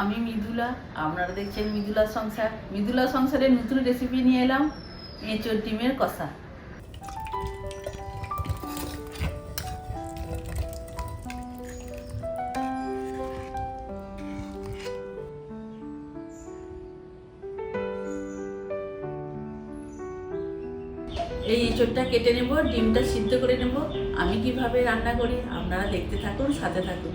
আমি মৃদুলা, আপনারা দেখছেন মৃদুলা সংসার। মৃদুলা সংসারের নতুন রেসিপি নিয়ে এলাম, এঁচোর ডিমের কষা। এই এঁচোড়টা কেটে নেব, ডিমটা সিদ্ধ করে নেব। আমি কীভাবে রান্না করি, আপনারা দেখতে থাকুন, সাথে থাকুন।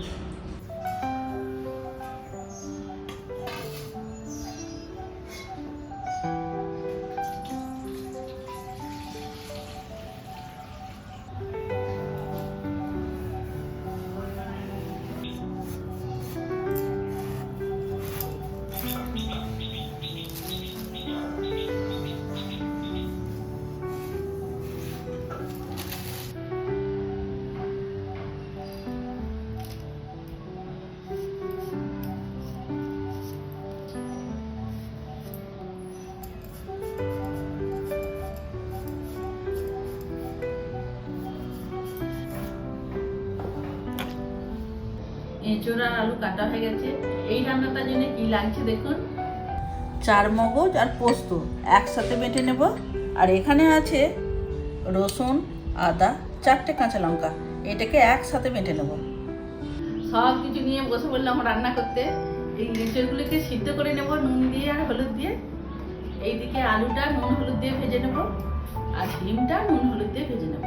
এঁচোড় আলু কাটা হয়ে গেছে। এই রান্নাটার জন্য কি লাগছে দেখুন। চার মগজ আর পোস্ত একসাথে বেটে নেব। আর এখানে আছে রসুন আদা চারটে কাঁচা লঙ্কা। এটাকে একসাথে বেটে নেব। সব কিছু নিয়ে বসে বললাম রান্না করতে। এই এঁচড়গুলোকে সিদ্ধ করে নেব নুন দিয়ে আর হলুদ দিয়ে। এইদিকে আলুটা নুন হলুদ দিয়ে ভেজে নেব। আর ডিমটা নুন হলুদ দিয়ে ভেজে নেব।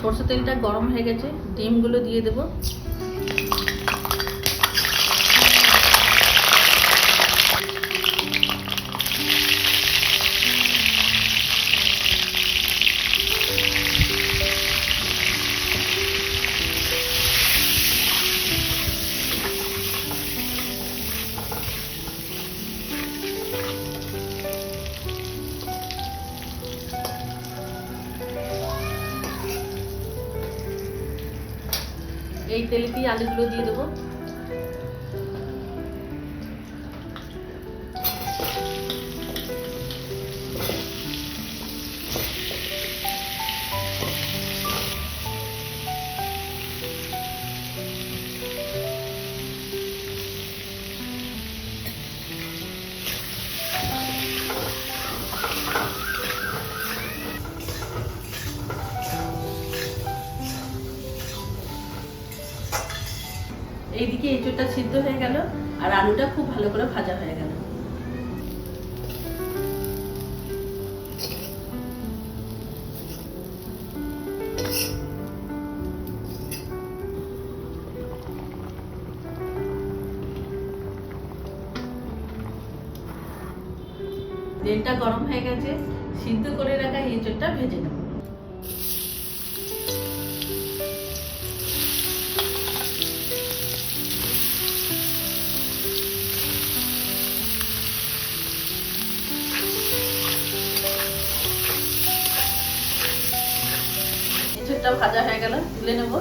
সরষে তেলটা গরম হয়ে গেছে ডিমগুলো দিয়ে দেবো। তেলেতেই আলুগুলো দিয়ে দেবো। এইদিকে এঁচোড়টা সিদ্ধ হয়ে গেল আর আলুটা খুব ভালো করে ভাজা হয়ে গেল। তেলটা গরম হয়ে গেছে, সিদ্ধ করে রাখা এঁচোড়টা ভেজে নেব। এঁচোড়টা ভাজা হয়ে গেল, তুলে নেব।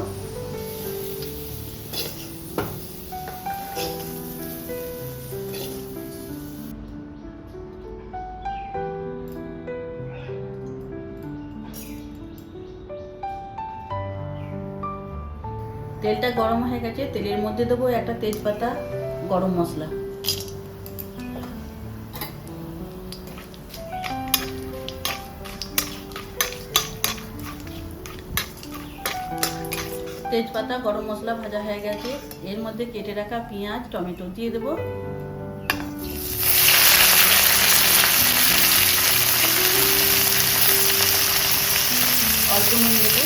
তেলটা গরম হয়ে গেছে, তেলের মধ্যে দেবো একটা তেজপাতা, গরম মশলা। তেজপাতা, গরম মশলা ভাজা হয়ে গেছে। এর মধ্যে কেটে রাখা পেঁয়াজ, টমেটো দিয়ে দেবো। অল্প নুন দেবো।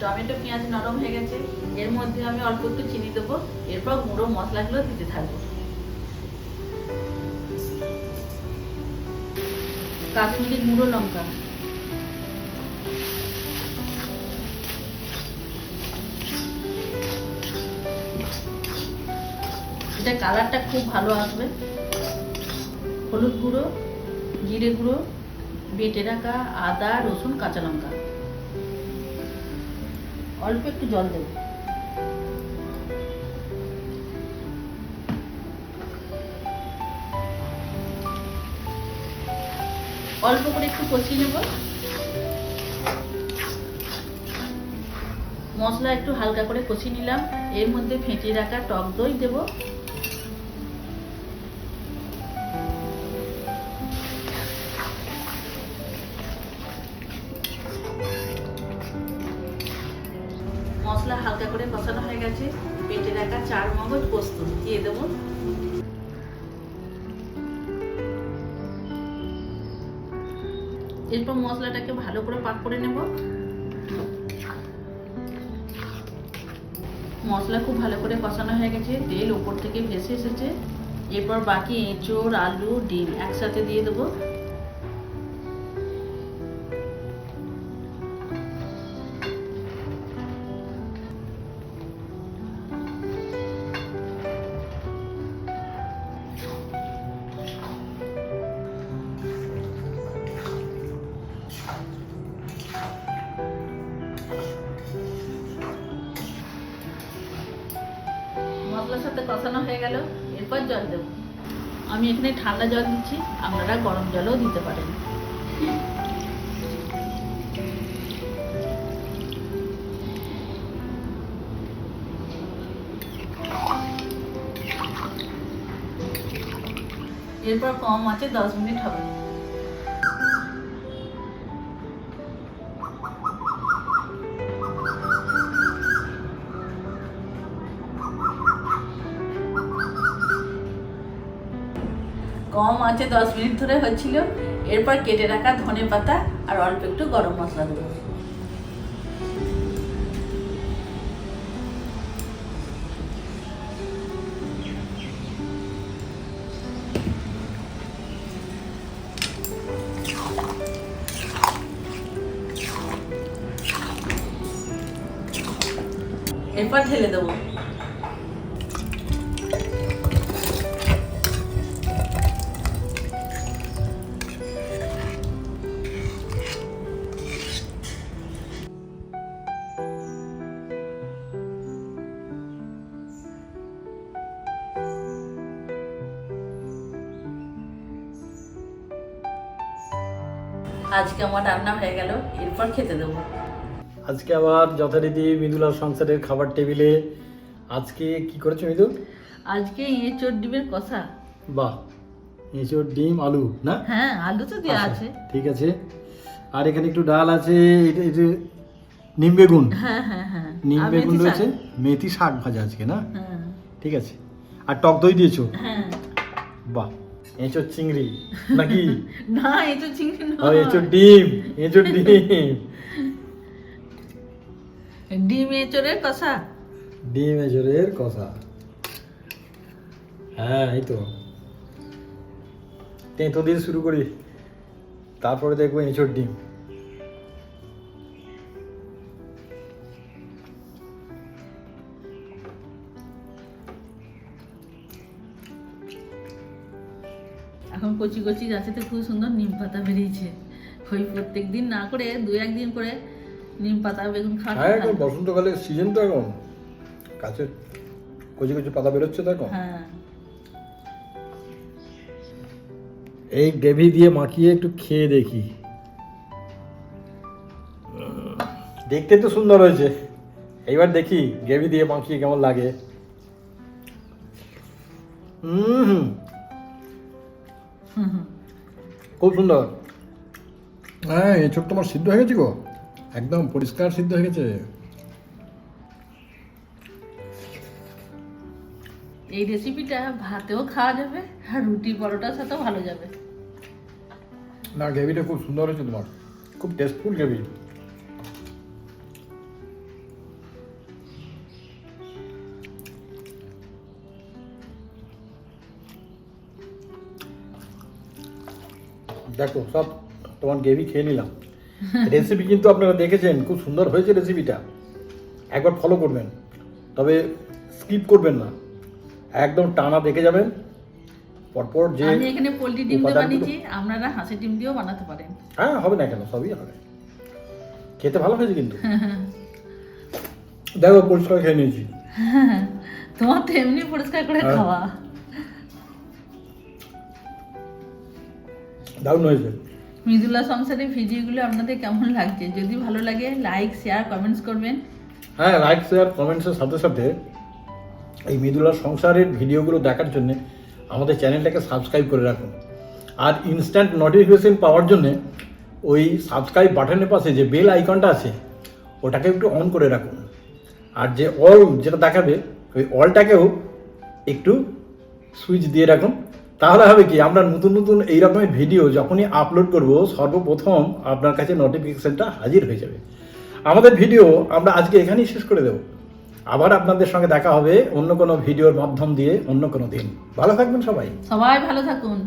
টমেটো, পেঁয়াজ নরম হয়ে গেছে। এর মধ্যে আমি অল্প একটু চিনি দেবো। এরপর গুঁড়ো মশলাগুলো দিতে থাকব। কাশ্মীরি গুঁড়ো লঙ্কা। এটা কালারটা খুব ভালো আসবে। হলুদ গুঁড়ো, জিরে গুঁড়ো, বেটে রাখা আদা, রসুন, কাঁচা লঙ্কা। অল্প একটু জল দেবো। অল্প করে একটু কষিয়ে নেব। মশলা একটু হালকা করে কষিয়ে নিলাম। এর মধ্যে ফেটিয়ে রাখা টক দই দেব। মশলা হালকা করে কষানো হয়ে গেছে। পেটে রাখা চার মগজ পোস্ত দিয়ে দেবো। এরপর মশলাটাকে ভালো করে পাক করে নেব। মশলা খুব ভালো করে কষানো হয়ে গেছে, তেল ওপর থেকে ভেসে এসেছে। এরপর বাকি এঁচোড়, আলু, ডিম একসাথে দিয়ে দেবো। কষানো হয়ে গেল, এরপর জল দেব। আমি এখানে ঠান্ডা জল দিচ্ছি, আপনারা গরম জলও দিতে পারেন। এরপর কম আছে দশ মিনিট হবে। কম আছে, দশ মিনিট ধরে হচ্ছিল। এরপর কেটে রাখা ধনে পাতা আর অল্প একটু গরম মশলা দেবো। এরপর ঢেলে দেবো। আজকে আমার রান্না হয়ে গেল এরপর খেতে দেবো। আজকে আবার যথারীতি মৃদুলার সংসারের খাবার টেবিলে। আজকে কি করেছ মৃদু? আজকে এঁচোর ডিমের কষা। বাহ এঁচোর ডিম আলু না? হ্যাঁ আলু তো দেওয়া আচ্ছা, আছে। ঠিক আছে। আর এখানে একটু ডাল আছে এটা নিম বেগুন। হ্যাঁ হ্যাঁ হ্যাঁ। নিম আর বেগুন মেথি রয়েছে? মেথি শাক ভাজা আজকে না? হ্যাঁ। ঠিক আছে। আর টক দই দিয়েছ? হ্যাঁ। বাহ। এঁচোড় চিংড়ি নাকি না এঁচোর চিংড়ি না এঁচোর ডিম এঁচোড় ডিম ডিম এঁচোরের কষা ডিম এঁচোরের কষা হ্যাঁ এই তো। তেঁতো দিয়ে শুরু করি। তারপরে দেখব এঁচোর ডিম কচি কচি গাছেতে খুব সুন্দর নিম পাতা বেরিয়েছে। ওই প্রত্যেক দিন না করে দু একদিন করে নিম পাতা বেগুন খাওয়া হ্যাঁ এখন বসন্তকালের সিজন তো এখন। গাছে কচি কচি পাতা বেরোচ্ছে তো এখন। হ্যাঁ। এই গ্রেভি দিয়ে মাখিয়ে একটু খেয়ে দেখি। দেখতে তো সুন্দর হয়েছে। এইবার দেখি গ্রেভি দিয়ে মাখিয়ে কেমন লাগে। হুম হুম। খুব সুন্দর। হ্যাঁ এই এঁচড় তোমার সিদ্ধ হয়ে গেছে গো। একদম পরিষ্কার সিদ্ধ হয়ে গেছে। এই রেসিপিটা ভাতেও খাওয়া যাবে আর রুটি পরোটার সাথেও ভালো যাবে। না গ্রেভিটা খুব সুন্দর হয়েছে তোমার। খুব টেস্টফুল গ্রেভি। দেখো সব তোমার গ্রেভি খেয়ে নিলাম। রেসিপি কিন্তু আপনারা দেখেছেন খুব সুন্দর হয়েছে রেসিপিটা একবার ফলো করবেন। তবে স্কিপ করবেন না। একদম টানা দেখে যাবেন। পরপর যে আমি এখানে পোলট্রি ডিম দিয়ে বানিয়েছি আপনারা হাঁসের ডিম দিয়েও বানাতে পারেন। হ্যাঁ হবে না কেন? সবই হবে। খেতে ভালো হয়েছে কিন্তু। দেখো পরিষ্কার খেয়ে নিয়েছি। তোমার তো এমনি পরিষ্কার করে হ্যাঁ। খাওয়া। দারুণ হয়েছে মৃদুলা সংসারের ভিডিওগুলো আপনাদের কেমন লাগছে? যদি ভালো লাগে লাইক শেয়ার কমেন্টস করবেন। হ্যাঁ লাইক শেয়ার কমেন্টসের সাথে সাথে এই মৃদুলার সংসারের ভিডিওগুলো দেখার জন্য আমাদের চ্যানেলটাকে সাবস্ক্রাইব করে রাখুন। আর ইনস্ট্যান্ট নোটিফিকেশন পাওয়ার জন্য ওই সাবস্ক্রাইব বাটনের পাশে যে বেল আইকনটা আছে ওটাকে একটু অন করে রাখুন। আর যে অল যেটা দেখাবে ওই অলটাকেও একটু সুইচ দিয়ে রাখুন। তাহলে হবে কি, আমরা নতুন নতুন এই রকমের ভিডিও যখনই আপলোড করব, সর্বপ্রথম আপনার কাছে নোটিফিকেশনটা হাজির হয়ে যাবে। আমাদের ভিডিও আমরা আজকে এখানেই শেষ করে দেব। আবার আপনাদের সঙ্গে দেখা হবে অন্য কোনো ভিডিওর মাধ্যম দিয়ে অন্য কোনো দিন। ভালো থাকবেন সবাই। সবাই ভালো থাকুন।